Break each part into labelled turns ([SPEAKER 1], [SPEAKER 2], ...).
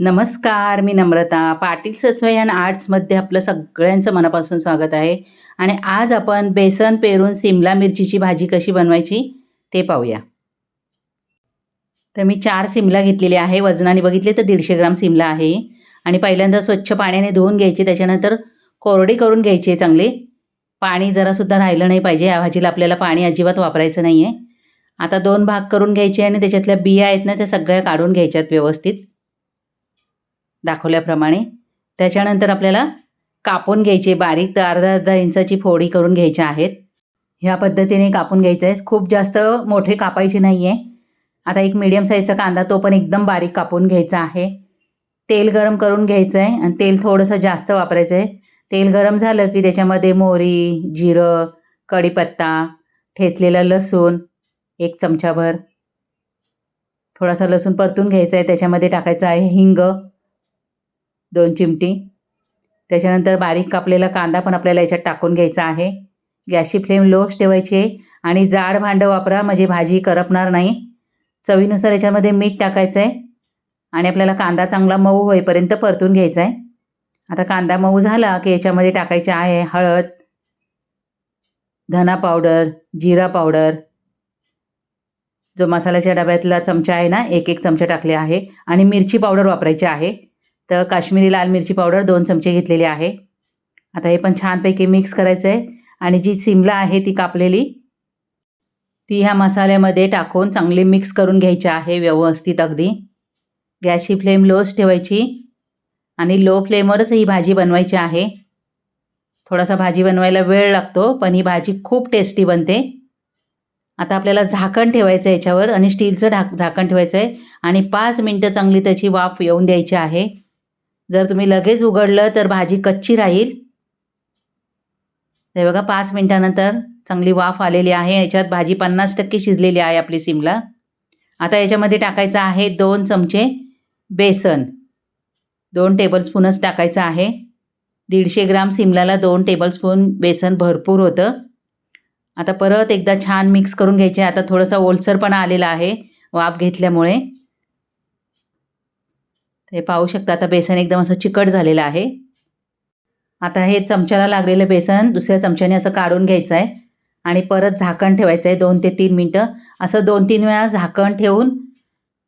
[SPEAKER 1] नमस्कार मी नम्रता. पाटील सचवयान आर्ट्समध्ये आपलं सगळ्यांचं मनापासून स्वागत आहे. आणि आज आपण बेसन पेरून सिमला मिरचीची भाजी कशी बनवायची ते पाहूया. तर मी चार सिमला घेतलेली आहे. वजनाने बघितले तर दीडशे ग्राम सिमला आहे. आणि पहिल्यांदा स्वच्छ पाण्याने धुवून घ्यायचे. त्याच्यानंतर कोरडी करून घ्यायचे चांगले. पाणी जरासुद्धा राहिलं नाही पाहिजे. या भाजीला आपल्याला पाणी अजिबात वापरायचं नाही आहे आता दोन भाग करून घ्यायचे आणि त्याच्यातल्या बिया आहेत ना त्या सगळ्या काढून घ्यायच्यात व्यवस्थित. दाखवल्याप्रमाणे. त्याच्यानंतर आपल्याला कापून घ्यायचे बारीक तर अर्धा अर्धा इंचाची फोडी करून घ्यायच्या आहेत. ह्या पद्धतीने कापून घ्यायचं आहे. खूप जास्त मोठे कापायचे नाही आहे आता एक मीडियम साईजचा कांदा तो पण एकदम बारीक कापून घ्यायचा आहे. तेल गरम करून घ्यायचं आहे आणि तेल थोडंसं जास्त वापरायचं आहे. तेल गरम झालं की त्याच्यामध्ये मोहरी जिरं कढीपत्ता ठेचलेलं लसूण एक चमचाभर. थोडासा लसूण परतून घ्यायचा आहे. त्याच्यामध्ये टाकायचं आहे हिंग. दोन चिमटी. त्याच्यानंतर बारीक कापलेला कांदा पण आपल्याला याच्यात टाकून घ्यायचा आहे. गॅसची फ्लेम लोच ठेवायची आहे आणि जाड भांडं वापरा म्हणजे भाजी करपणार नाही. चवीनुसार याच्यामध्ये मीठ टाकायचं आहे आणि आपल्याला कांदा चांगला मऊ होईपर्यंत परतून घ्यायचा आहे आता कांदा मऊ झाला की याच्यामध्ये टाकायचे आहे हळद धना पावडर जिरा पावडर. जो मसाल्याच्या डब्यातला चमचा आहे ना एक एक चमचा टाकले आहे. आणि मिरची पावडर वापरायची आहे. तर काश्मीरी लाल मिरची पावडर दोन चमचे घेतलेले आहे. आता हे पण छानपैकी मिक्स करायचं आहे आणि जी सिमला आहे ती कापलेली ती ह्या मसाल्यामध्ये टाकून चांगली मिक्स करून घ्यायची आहे व्यवस्थित अगदी. गॅसची फ्लेम लोच ठेवायची आणि लो फ्लेमवरच ही भाजी बनवायची आहे. थोडासा भाजी बनवायला वेळ लागतो पण ही भाजी खूप टेस्टी बनते. आता आपल्याला झाकण ठेवायचं आहे याच्यावर आणि स्टीलचं ढाक झाकण ठेवायचं आहे आणि पाच मिनटं चांगली त्याची वाफ येऊन द्यायची आहे. जर तुम्ही लगेच उघडलं तर भाजी कच्ची राहील. हे बघा पाच मिनटानंतर चांगली वाफ आलेली आहे. याच्यात भाजी पन्नास टक्के शिजलेली आहे आपली सिमला. आता याच्यामध्ये टाकायचं आहे दोन चमचे बेसन. दोन टेबलस्पूनच टाकायचं आहे. दीडशे ग्राम सिमलाला दोन टेबलस्पून बेसन भरपूर होतं. आता परत एकदा छान मिक्स करून घ्यायचे. आता थोडंसं ओलसरपणा आलेला आहे वाफ घेतल्यामुळे. हे पाहू शकता आता बेसन एकदम असं चिकट झालेलं आहे. आता हे चमच्याला लागलेलं बेसन दुसऱ्या चमच्याने असं काढून घ्यायचं आहे आणि परत झाकण ठेवायचं आहे दोन ते तीन मिनटं. असं दोन तीन वेळा झाकण ठेवून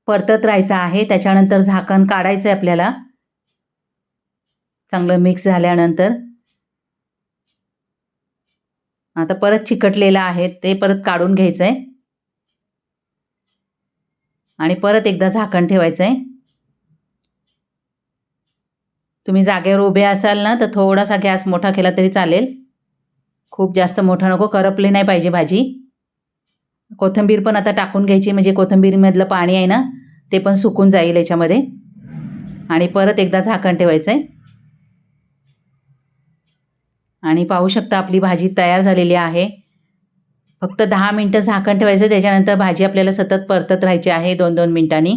[SPEAKER 1] परतत राहायचं आहे. त्याच्यानंतर झाकण काढायचं आहे आपल्याला. चांगलं मिक्स झाल्यानंतर. आता परत चिकटलेलं आहे ते परत काढून घ्यायचं आहे आणि परत एकदा झाकण ठेवायचं आहे तुम्ही जागेवर उभे असाल ना तर थोडासा गॅस मोठा केला तरी चालेल. खूप जास्त मोठा नको करपली नाही पाहिजे भाजी. कोथिंबीर पण आता टाकून घ्यायची म्हणजे कोथिंबीरमधलं पाणी आहे ना ते पण सुकून जाईल याच्यामध्ये. आणि परत एकदा झाकण ठेवायचं आहे आणि पाहू शकता आपली भाजी तयार झालेली आहे. फक्त दहा मिनटं झाकण ठेवायचं त्याच्यानंतर भाजी आपल्याला सतत परतत राहायची आहे दोन दोन मिनटांनी.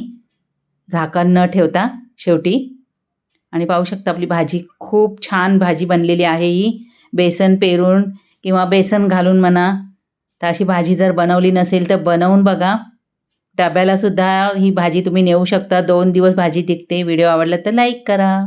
[SPEAKER 1] झाकण न ठेवता शेवटी. आणि पाहू शकता आपली भाजी खूप छान भाजी बनलेली आहे ही. बेसन पेरून किंवा बेसन घालून म्हणा. तर अशी भाजी जर बनवली नसेल तर बनवून बघा. डब्यालासुद्धा ही भाजी तुम्ही नेऊ शकता. दोन दिवस भाजी टिकते. व्हिडिओ आवडला तर लाईक करा.